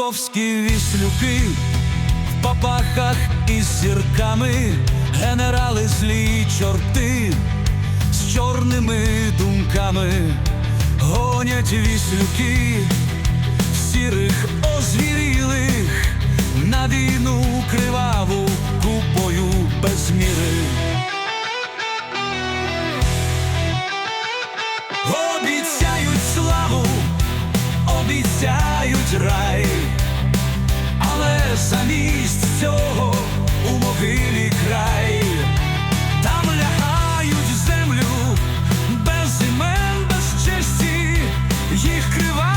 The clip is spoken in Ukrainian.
московські віслюки, в папахах із зірками, генерали злі чорти, з чорними думками. Гонять віслюки, в сірих озвірілих їх крива.